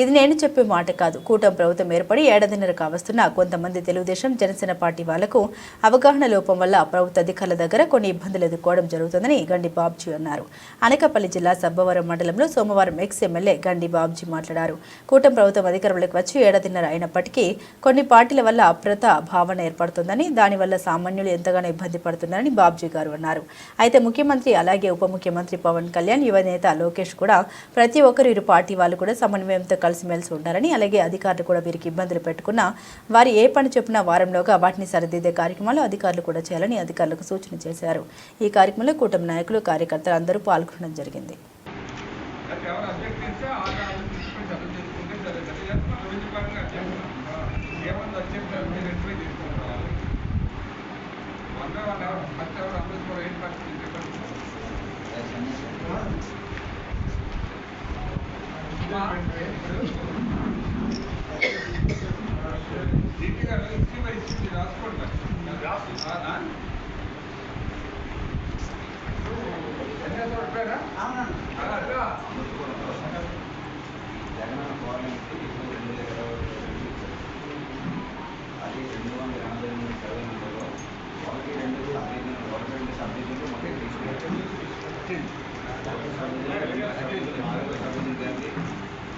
ఇది నేను చెప్పే మాట కాదు. కూటమి ప్రభుత్వం ఏర్పడి ఏడాదిన్నర కావస్తున్న కొంతమంది తెలుగుదేశం జనసేన పార్టీ వాళ్ళకు అవగాహన లోపం వల్ల ప్రభుత్వ అధికారుల దగ్గర కొన్ని ఇబ్బందులు ఎదుర్కోవడం జరుగుతుందని గండి బాబ్జీ అన్నారు. అనకాపల్లి జిల్లా సబ్బవరం మండలంలో సోమవారం ఎక్స్ ఎమ్మెల్యే గండి బాబ్జీ మాట్లాడారు. కూటమి ప్రభుత్వం అధికారంలోకి వచ్చి ఏడాదిన్నర అయినప్పటికీ కొన్ని పార్టీల వల్ల అప్రత భావన ఏర్పడుతుందని దానివల్ల సామాన్యులు ఎంతగానో ఇబ్బంది పడుతున్నారని బాబ్జీ గారు అన్నారు. అయితే ముఖ్యమంత్రి అలాగే ఉప ముఖ్యమంత్రి పవన్ కళ్యాణ్ యువ నేత లోకేష్ కూడా ప్రతి ఒక్కరు ఇరు పార్టీ వాళ్ళు కూడా సమన్వయంతో కలిసిమెలిసి ఉండాలని అలాగే అధికారులు కూడా వీరికి ఇబ్బందులు పెట్టుకున్నా వారు ఏ పని చెప్పినా వారంలోగా వాటిని సరిదిద్దే కార్యక్రమాలు అధికారులు కూడా చేయాలని అధికారులకు సూచన చేశారు. ఈ కార్యక్రమంలో కూటమి నాయకులు కార్యకర్తలు అందరూ పాల్గొనడం జరిగింది. అందరూ ఎవరు ఎవరు ఎవరు ఏం పరిస్థితి చెప్పండి దీనికి గారు ఇచ్చి మరి ఇచ్చి రాసుకోండి రాసుకుంటా ఎన్ని చూడలేరా అలా జగనన్న గవర్నమెంట్కి ఇప్పుడు రెండు వేల ఇరవై అది రెండు వందల ఎనభై ఎనిమిది సర్వే నెంబర్లో ఒకటి రెండు సబ్ డివిజన్ ఒకటి రెండు సబ్ డివిజన్లు మొత్తం తీసుకున్నారు సబ్ డివిజన్ సబ్ డివిజన్ నాలుగు సబ్ డివిజన్ కలిపి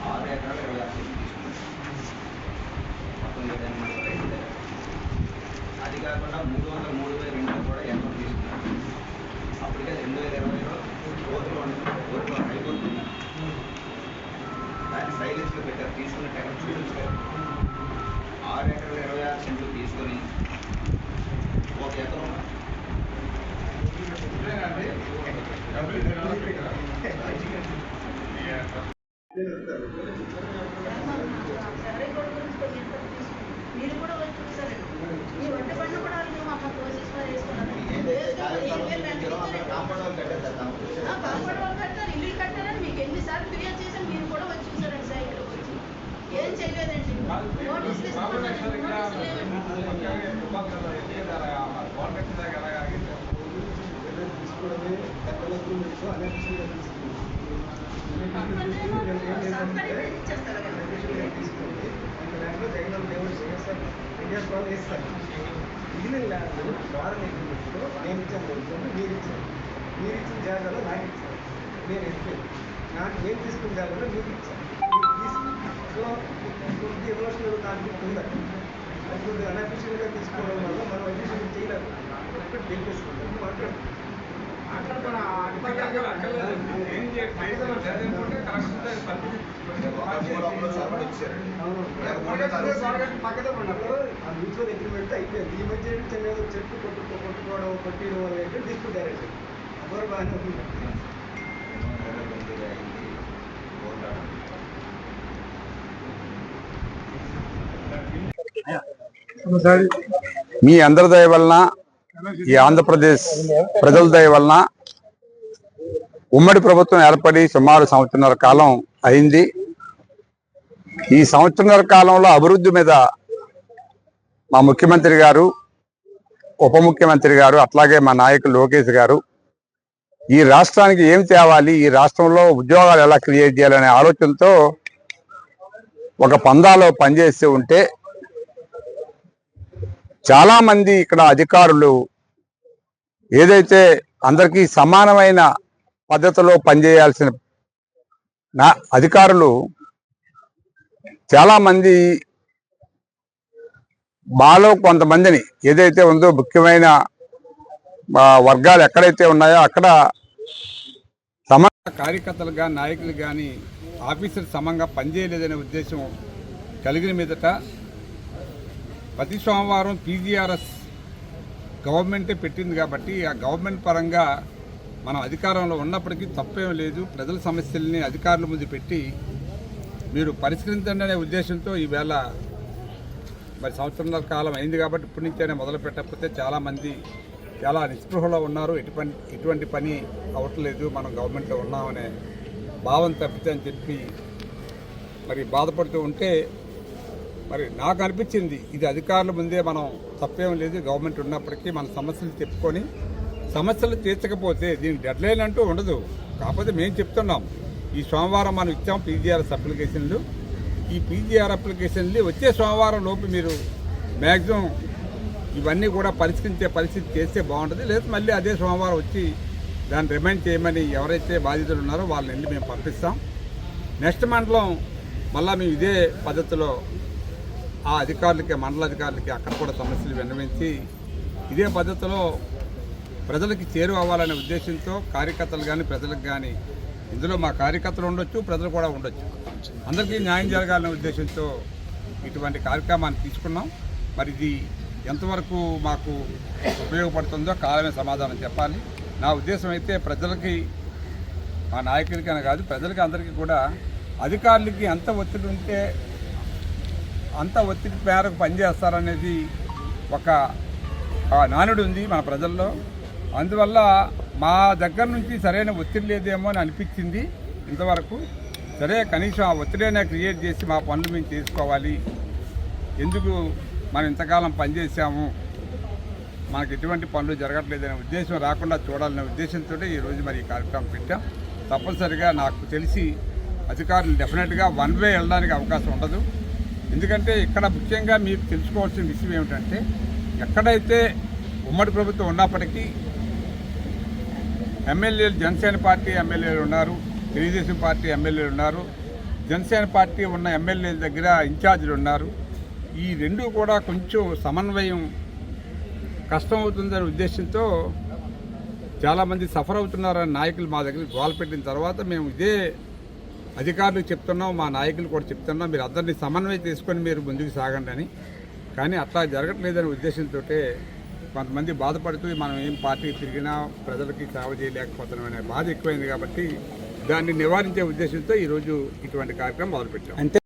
ఆరు ఎకరాలు ఇరవై ఆరు సెంట్లు తీసుకున్నారు మొత్తం ఏడు ఎనిమిది రైతు దగ్గర అది కాకుండా మూడు వందల మూడు వేల రెండు కూడా ఎకరం తీసుకున్నారు అప్పటికే రెండు వేల ఇరవైలో కోర్టులో కోర్టులో హైకోర్టు దాన్ని సైలెన్స్లో పెట్టారు. తీసుకున్న టైం చూపించారు ఆరు ఎకరాలు ఇరవై ఆరు సెంట్లు తీసుకొని ఒక ఎకరం మీరు కూడా వచ్చి చూసారండి మీ వంట కూడా కట్టారు ఇల్లు కట్టారని మీకు ఎన్నిసార్లు ఫిర్యాదు చేశాను మీరు కూడా వచ్చి చూసారండి ఇక్కడ వచ్చి ఏం చేయలేదండి నోటీసులు దాంట్లో నోటీసులు దేవుడు చేస్తారు. ఇండియా ఇచ్చేస్తారు కదా మిగిలిన ల్యాండ్ ఫారెన్ అగ్రిమెంట్లో నేను ఇచ్చాను కోరుకోండి మీరు ఇచ్చారు. మీరు ఇచ్చిన జాగాలో నాకు ఇచ్చారు. నేను ఇచ్చాను. నాకు నేను తీసుకున్న జాగాలో మీకు ఇచ్చాను. మీరు తీసుకున్నారు సో కొద్ది ఎమోషనల్ కాన్ఫ్లిక్ట్ ఉందండి అది కొద్దిగా అన్అఫిషియల్గా తీసుకోవడం వల్ల మనం అఫిషియల్ చేయలేదు ఒకటి గెలిపేసుకుంటాం మాట్లాడుతున్నాం మ్యూచువల్ అగ్రిమెంట్ అయిపోయింది. ఈ మధ్య ఏంటి చిన్న ఏదో చెట్టు కొట్టు కొట్టుకోవడం వల్ల ఏంటంటే డిస్ప్యూట్ బాగానే ఉంది. మీ అందరి దయ వలన ఈ ఆంధ్రప్రదేశ్ ప్రజల దయ వలన ఉమ్మడి ప్రభుత్వం ఏర్పడి సుమారు సంవత్సరాల కాలం అయింది. ఈ సంవత్సరాల కాలంలో అభివృద్ధి మీద మా ముఖ్యమంత్రి గారు ఉప ముఖ్యమంత్రి గారు అట్లాగే మా నాయకులు లోకేష్ గారు ఈ రాష్ట్రానికి ఏం తేవాలి ఈ రాష్ట్రంలో ఉద్యోగాలు ఎలా క్రియేట్ చేయాలనే ఆలోచనతో ఒక పందాలో పనిచేస్తూ ఉంటే చాలా మంది ఇక్కడ అధికారులు ఏదైతే అందరికీ సమానమైన పద్ధతిలో పనిచేయాల్సిన నా అధికారులు చాలామంది బాలో మాలో కొంతమందిని ఏదైతే ఉందో ముఖ్యమైన వర్గాలు ఎక్కడైతే ఉన్నాయో అక్కడ సమ కార్యకర్తలు కానీ నాయకులు కానీ ఆఫీసర్ సమంగా పనిచేయలేదనే ఉద్దేశం కలిగిన మీదట ప్రతి సోమవారం పీజీఆర్ఎస్ గవర్నమెంటే పెట్టింది కాబట్టి ఆ గవర్నమెంట్ పరంగా మనం అధికారంలో ఉన్నప్పటికీ తప్పేం లేదు. ప్రజల సమస్యల్ని అధికారుల ముందు పెట్టి మీరు పరిష్కరించండి అనే ఉద్దేశంతో ఈవేళ మరి సంవత్సరాల కాలం అయింది కాబట్టి ఇప్పటి నుంచైనా మొదలు పెట్టకపోతే చాలామంది చాలా నిస్పృహలో ఉన్నారు. ఎటువంటి ఎటువంటి పని అవ్వట్లేదు. మనం గవర్నమెంట్లో ఉన్నామనే భావం తప్పితే అని చెప్పి మరి బాధపడుతూ ఉంటే మరి నాకు అనిపించింది ఇది అధికారుల ముందే మనం తప్పేం లేదు గవర్నమెంట్ ఉన్నప్పటికీ మన సమస్యలు చెప్పుకొని సమస్యలు తీర్చకపోతే దీని డెడ్లైన్ అంటూ ఉండదు. కాకపోతే మేము చెప్తున్నాం ఈ సోమవారం మనం ఇచ్చాం పీజీఆర్ఎస్ అప్లికేషన్లు. ఈ పీజీఆర్ అప్లికేషన్లు వచ్చే సోమవారం లోపు మీరు మ్యాక్సిమం ఇవన్నీ కూడా పరిష్కరించే పరిస్థితి చేస్తే బాగుంటుంది. లేదా మళ్ళీ అదే సోమవారం వచ్చి దాన్ని రిమైండ్ చేయమని ఎవరైతే బాధితులు ఉన్నారో వాళ్ళని వెళ్ళి మేము పంపిస్తాం. నెక్స్ట్ మండలం మళ్ళీ మేము ఇదే పద్ధతిలో ఆ అధికారులకి మండల అధికారులకి అక్కడ కూడా సమస్యలు విన్నవించి ఇదే పద్ధతిలో ప్రజలకి చేరువ అవ్వాలనే ఉద్దేశంతో కార్యకర్తలు కానీ ప్రజలకు కానీ ఇందులో మా కార్యకర్తలు ఉండొచ్చు ప్రజలు కూడా ఉండొచ్చు. అందరికీ న్యాయం జరగాలనే ఉద్దేశంతో ఇటువంటి కార్యక్రమాన్ని తీసుకున్నాం. మరి ఇది ఎంతవరకు మాకు ఉపయోగపడుతుందో కాలమే సమాధానం చెప్పాలి. నా ఉద్దేశం అయితే ప్రజలకి మా నాయకుడికైనా కాదు ప్రజలకి అందరికీ కూడా అధికారులకి ఎంత ఒత్తిడి ఉంటే అంత ఒత్తిడి మేరకు పనిచేస్తారనేది ఒక నానుడు ఉంది మన ప్రజల్లో. అందువల్ల మా దగ్గర నుంచి సరైన ఒత్తిడి లేదేమో అని అనిపించింది ఇంతవరకు. సరే కనీసం ఆ ఒత్తిడైనా క్రియేట్ చేసి మా పనులు మేము చేసుకోవాలి. ఎందుకు మనం ఇంతకాలం పనిచేసాము మనకు ఎటువంటి పనులు జరగట్లేదనే ఉద్దేశం రాకుండా చూడాలనే ఉద్దేశంతో ఈరోజు మరి ఈ కార్యక్రమం పెట్టాం. తప్పనిసరిగా నాకు తెలిసి అధికారులు డెఫినెట్గా వన్ వే వెళ్ళడానికి అవకాశం ఉండదు. ఎందుకంటే ఇక్కడ ముఖ్యంగా మీరు తెలుసుకోవాల్సిన విషయం ఏమిటంటే ఎక్కడైతే ఉమ్మడి ప్రభుత్వం ఉన్నప్పటికీ ఎమ్మెల్యేలు జనసేన పార్టీ ఎమ్మెల్యేలు ఉన్నారు తెలుగుదేశం పార్టీ ఎమ్మెల్యేలు ఉన్నారు జనసేన పార్టీ ఉన్న ఎమ్మెల్యేల దగ్గర ఇన్ఛార్జీలు ఉన్నారు. ఈ రెండు కూడా కొంచెం సమన్వయం కష్టం అవుతుందనే ఉద్దేశంతో చాలామంది సఫర్ అవుతున్నారని నాయకులు మా దగ్గర గోల పెట్టిన తర్వాత మేము ఇదే అధికారులకు చెప్తున్నాం మా నాయకులు కూడా చెప్తున్నాం మీరు అందరినీ సమన్వయం తీసుకొని మీరు ముందుకు సాగండి అని. కానీ అట్లా జరగట్లేదనే ఉద్దేశంతో కొంతమంది బాధపడుతూ మనం ఏం పార్టీకి తిరిగినా ప్రజలకి సేవ చేయలేకపోతున్నాం అనే బాధ ఎక్కువైంది కాబట్టి దాన్ని నివారించే ఉద్దేశంతో ఈరోజు ఇటువంటి కార్యక్రమం మొదలుపెట్టాం. అంతే